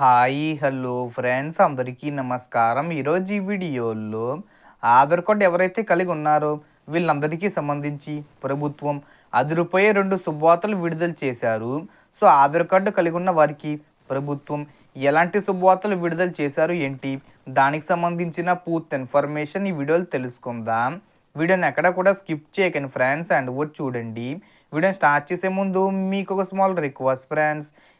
Hi hello friends. అందరికీ నమస్కారం. ఈరోజు ఈ వీడియోలో ఆధార్ కార్డు ఎవరైతే కలిగి ఉన్నారో వీళ్ళందరికీ సంబంధించి ప్రభుత్వం అదిరిపోయే రెండు శుభవార్తలు విడుదల చేశారు. సో ఆధార్ కార్డు కలిగి ఉన్న వారికి ప్రభుత్వం ఎలాంటి శుభవార్తలు విడుదల చేశారు ఏంటి? దానికి సంబంధించిన పూర్తి ఇన్ఫర్మేషన్ ఈ వీడియోలో తెలుసుకుందాం. వీడియోని ఎక్కడ కూడా స్కిప్ చేయకండి ఫ్రెండ్స్ అండ్ కూడా చూడండి. వీడియోని స్టార్ట్ చేసే ముందు మీకు ఒక small request friends.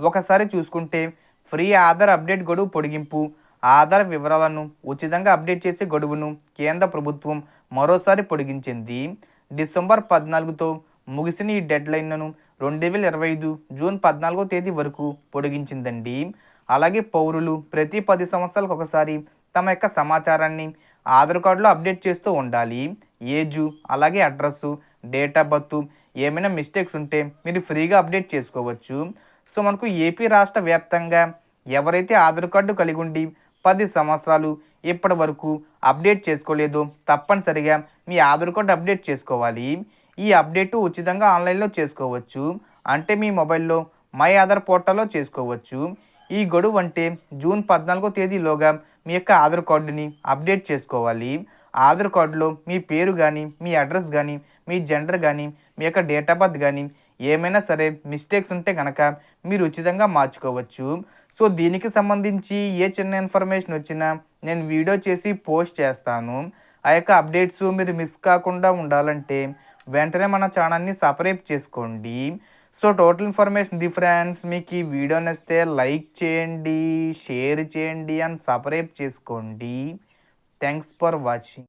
ఒకసారి చూసుకుంటే ఫ్రీ ఆధార్ అప్డేట్ గడువు పొడిగింపు ఆధార్ వివరాలను ఉచితంగా అప్డేట్ చేసే గడువును కేంద్ర ప్రభుత్వం మరోసారి పొడిగించింది. డిసెంబర్ పద్నాలుగుతో ముగిసిన ఈ డెడ్లైన్లను రెండు వేల ఇరవై ఐదు జూన్ పద్నాలుగో తేదీ వరకు పొడిగించిందండి. అలాగే పౌరులు ప్రతి పది సంవత్సరాలకు ఒకసారి తమ యొక్క సమాచారాన్ని ఆధార్ కార్డులో అప్డేట్ చేస్తూ ఉండాలి. ఏజు అలాగే అడ్రస్సు డేట్ ఆఫ్ బర్త్ ఏమైనా మిస్టేక్స్ ఉంటే మీరు ఫ్రీగా అప్డేట్ చేసుకోవచ్చు. సో మనకు ఏపీ రాష్ట్ర వ్యాప్తంగా ఎవరైతే ఆధార్ కార్డు కలిగి ఉండి పది సంవత్సరాలు ఇప్పటి వరకు అప్డేట్ చేసుకోలేదో తప్పనిసరిగా మీ ఆధార్ కార్డు అప్డేట్ చేసుకోవాలి. ఈ అప్డేట్ ఉచితంగా ఆన్లైన్లో చేసుకోవచ్చు. అంటే మీ మొబైల్లో మై ఆధార్ పోర్టల్లో చేసుకోవచ్చు. ఈ గడువు అంటే జూన్ పద్నాలుగో తేదీలోగా మీ యొక్క ఆధార్ కార్డుని అప్డేట్ చేసుకోవాలి. ఆధార్ కార్డులో మీ పేరు కానీ మీ అడ్రస్ కానీ మీ జెండర్ కానీ మీ యొక్క డేట్ ఆఫ్ బర్త్ కానీ ఏమైనా సరే మిస్టేక్స్ ఉంటే కనుక మీరు ఉచితంగా మార్చుకోవచ్చు. సో దీనికి సంబంధించి ఏ చిన్న ఇన్ఫర్మేషన్ వచ్చినా నేను వీడియో చేసి పోస్ట్ చేస్తాను. ఆ యొక్క అప్డేట్స్ మీరు మిస్ కాకుండా ఉండాలంటే వెంటనే మన ఛానల్ని సపరేట్ చేసుకోండి. So total information the friends మీకు ఈ వీడియో నచ్చితే లైక్ చేయండి షేర్ చేయండి అండ్ సపరేట్ చేసుకోండి. Thanks for watching